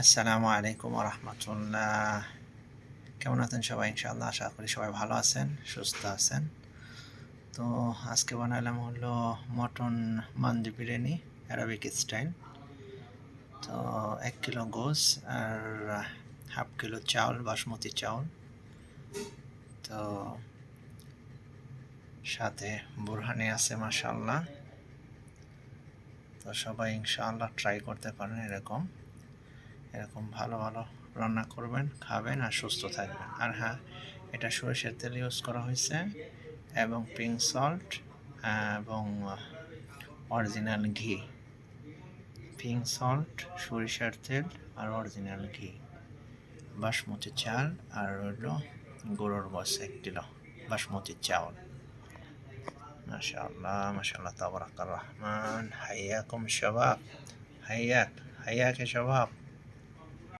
আসসালামু আলাইকুম রহমতুল্লাহ কেমন আছেন সবাই? ইনশাআল্লাহ আশা করি সবাই ভালো আছেন, সুস্থ আছেন। তো আজকে বানালাম হলো mutton mandi biryani Arabic style. তো এক কিলো গোস আর হাফ কিলো চাউল, বাসমতি চাউল। তো সাথে বুরহানি আছে, মাশাআল্লাহ। তো সবাই ইনশাআল্লাহ ট্রাই করতে পারেন এরকম। এরকম ভালো ভালো রান্না করবেন, খাবেন আর সুস্থ থাকবেন। আর হ্যাঁ এটা সরিষার তেল ইউজ করা হয়েছে এবং পিঙ্ক সল্ট এবং অরিজিনাল ঘি। পিঙ্ক সল্ট সরিষার তেল আর অরিজিনাল ঘি। বাসমতি চাল আর হলো গরুর বস এক কিলো বাসমতি চাউল। মাশাআল্লাহ মাশাআল্লাহ তাবারাক রহমান হাইয়াকুম শাবাব হাইয়াক হাইয়াক শাবাব